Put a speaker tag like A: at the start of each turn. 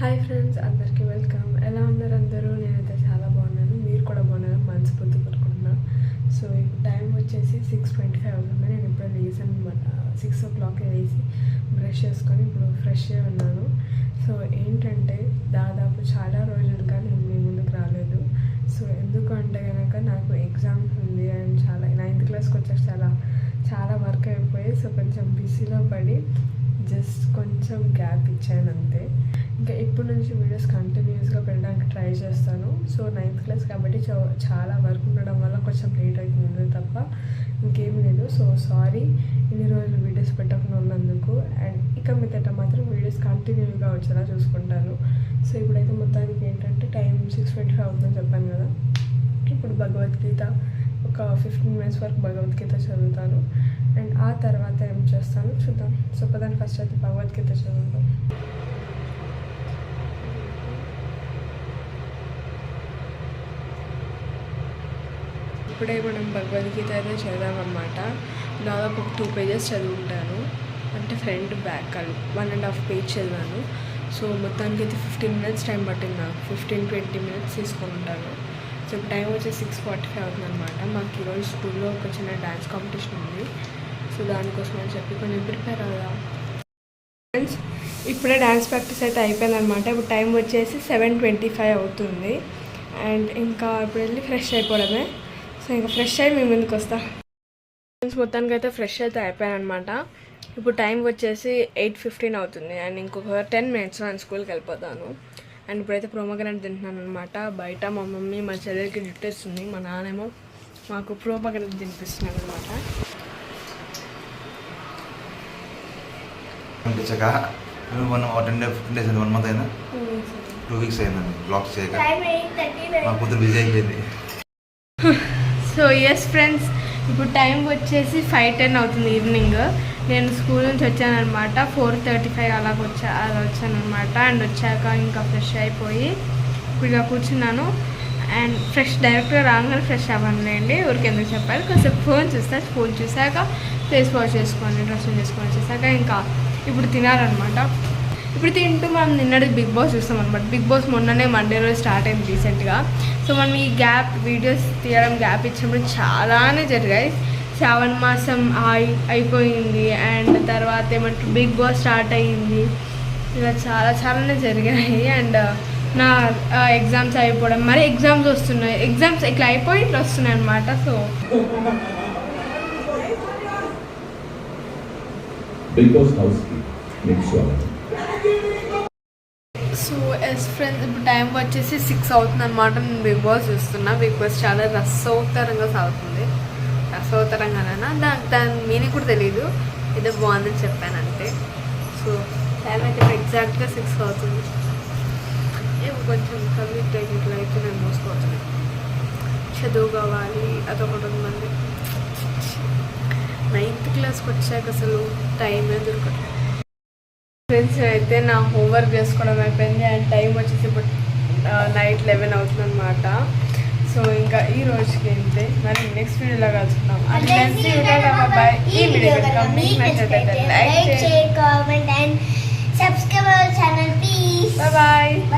A: Hi friends అందరికీ welcome ఎలా ఉన్నారు అందరూ? నేనైతే చాలా బాగున్నాను. మీరు కూడా బాగున్నారు మనస్ఫూర్తి కోరుకుంటున్నా. సో ఇప్పుడు టైం వచ్చేసి సిక్స్ ట్వంటీ ఫైవ్ అవుతుంది. నేను ఇప్పుడు లేసాను అనమాట సిక్స్ ఓ క్లాక్ వేసి బ్రష్ చేసుకొని ఇప్పుడు ఫ్రెష్గా ఉన్నాను. సో ఏంటంటే దాదాపు చాలా రోజులుగా నేను మీ ముందుకు రాలేదు. సో ఎందుకు అంటే కనుక నాకు ఎగ్జామ్స్ ఉంది అండ్ చాలా నైన్త్ క్లాస్కి వచ్చాక చాలా చాలా వర్క్ అయిపోయి సో కొంచెం బిజీలో పడి జస్ట్ కొంచెం గ్యాప్ ఇచ్చాను అంతే ఇంకా ఇప్పటి నుంచి వీడియోస్ కంటిన్యూస్గా పెట్టడానికి ట్రై చేస్తాను. సో నైన్త్ క్లాస్ కాబట్టి చాలా వర్క్ ఉండడం వల్ల కొంచెం లేట్ అవుతుంది తప్ప ఇంకేం లేదు. సో సారీ ఇన్ని రోజులు వీడియోస్ పెట్టకుండా ఉన్నందుకు. అండ్ ఇక మీదట మాత్రం వీడియోస్ కంటిన్యూగా వచ్చేలా చూసుకుంటాను. సో ఇప్పుడైతే మొత్తానికి ఏంటంటే టైం సిక్స్ ట్వంటీ ఫైవ్ అవుతుందని చెప్పాను కదా. ఇప్పుడు భగవద్గీత ఒక ఫిఫ్టీన్ మినిట్స్ వరకు భగవద్గీత చదువుతాను. అండ్ ఆ తర్వాత ఏం చేస్తాను చూద్దాం. సో పదాన్ని ఫస్ట్ అయితే భగవద్గీత చదువుతాం ఇప్పుడే మనం భగవద్గీత అయితే చదివామన్నమాట. దాదాపు ఒక టూ పేజెస్ చదువుంటాను. అంటే ఫ్రంట్ బ్యాక్ కలిపి వన్ అండ్ హాఫ్ పేజ్ చదివాను. సో మొత్తానికి అయితే ఫిఫ్టీన్ మినిట్స్ టైం పట్టింది నాకు. ఫిఫ్టీన్ ట్వంటీ మినిట్స్ తీసుకొని ఉంటాను. సో టైం వచ్చి సిక్స్ ఫార్టీ ఫైవ్ అవుతుంది అనమాట మాకు ఈరోజు స్కూల్లో ఒక చిన్న డ్యాన్స్ కాంపిటీషన్ ఉంది. సో దానికోసం అని చెప్పి కొంచెం ప్రిపేర్ అవుదాం. ఫ్రెండ్స్ ఇప్పుడే డ్యాన్స్ ప్రాక్టీస్ అయితే అయిపోయిందనమాట ఇప్పుడు టైం వచ్చేసి సెవెన్ ట్వంటీ ఫైవ్ అవుతుంది. అండ్ ఇంకా ఇప్పుడు వెళ్ళి ఫ్రెష్ అయిపోవడమే. సో ఇంకా ఫ్రెష్ అయ్యి మీ ముందుకు వస్తా? ఫ్రెండ్స్ మొత్తానికి అయితే ఫ్రెష్ అయితే అయిపోయాను అనమాట ఇప్పుడు టైం వచ్చేసి ఎయిట్ ఫిఫ్టీన్ అవుతుంది. అండ్ ఇంకొక టెన్ మినిట్స్ నేను స్కూల్కి వెళ్ళిపోతాను. అండ్ ఇప్పుడైతే ప్రోమోగ్రానైట్ తింటున్నాను అనమాట బయట మా మమ్మీ మా చెల్లెలకి జుట్టేస్తుంది మా నాన్నేమో మాకు ప్రోమోగ్రానైట్ తినిపిస్తున్నాను అనమాట
B: పంపించక. One ten day fifteen days one month అయినా టూ వీక్స్ అయిందండి బ్లాగ్స్ చేయక. మా కూతురు బిజీ అయిపోయింది.
A: సో ఎస్ ఫ్రెండ్స్ ఇప్పుడు టైం వచ్చేసి ఫైవ్ టెన్ అవుతుంది ఈవినింగ్. నేను స్కూల్ నుంచి వచ్చానమాట ఫోర్ థర్టీ ఫైవ్ అలాగ వచ్చా అలా వచ్చానమాట అండ్ వచ్చాక ఇంకా ఫ్రెష్ అయిపోయి ఇప్పుడు ఇలా కూర్చున్నాను. అండ్ ఫ్రెష్ డైరెక్ట్గా రాగానే ఫ్రెష్ అవ్వనులేండి. ఊరికి ఎందుకు చెప్పాలి? కొంచెం ఫోన్ చూస్తా ఫోన్ చూసాక ఫేస్ వాష్ చేసుకొని డ్రెస్సింగ్ చేసుకొని వచ్చేసాక ఇంకా ఇప్పుడు తినాలన్నమాట. ఇప్పుడు తింటూ మనం నిన్నటి బిగ్ బాస్ చూస్తాం అనమాట బిగ్ బాస్ మొన్ననే మండే రోజు స్టార్ట్ అయింది రీసెంట్గా సో మనం ఈ గ్యాప్ వీడియోస్ తీయడం గ్యాప్ ఇచ్చినప్పుడు చాలానే జరిగాయి. శ్రావణ మాసం అయి అయిపోయింది. అండ్ తర్వాత ఏమంటారు బిగ్ బాస్ స్టార్ట్ అయ్యింది. ఇలా చాలా చాలానే జరిగాయి. అండ్ uh, నా uh, ఎగ్జామ్స్ అయిపోవడం మరి ఎగ్జామ్స్ వస్తున్నాయి. ఎగ్జామ్స్ ఇట్లా అయిపోయి ఇట్లా వస్తున్నాయి అనమాట సో
C: బిగ్ బాస్ హౌస్కి
A: సో ఎస్ ఫ్రెండ్స్ ఇప్పుడు టైం వచ్చేసి సిక్స్ అవుతుంది అనమాట నేను బిగ్ బాస్ చూస్తున్నా. బిగ్ బాస్ చాలా రసోత్తరంగా సాగుతుంది. రసోత్తరంగానైనా దాని దాని మీనింగ్ కూడా తెలియదు ఏదో బాగుందని చెప్పాను సో టైం అయితే ఎగ్జాక్ట్గా సిక్స్ అవుతుంది. ఏమో కొంచెం కమిట్ ఇట్లా అయితే నేను మోసుకోవచ్చు. చదువు కావాలి అదొకటి ఉందండి నైన్త్ క్లాస్కి వచ్చాక అసలు టైమే దొరకదు. ఫ్రెండ్స్ అయితే నా హోంవర్క్ చేసుకోవడం అయిపోయింది అండ్ టైం వచ్చేసి ఇప్పుడు నైట్ లెవెన్ అవుతుంది అనమాట సో ఇంకా ఈ రోజుకి అంతే మరి నెక్స్ట్ వీడియోలో బాయ్ ఈ వీడియో లైక్ చేయండి.
D: please
A: bye bye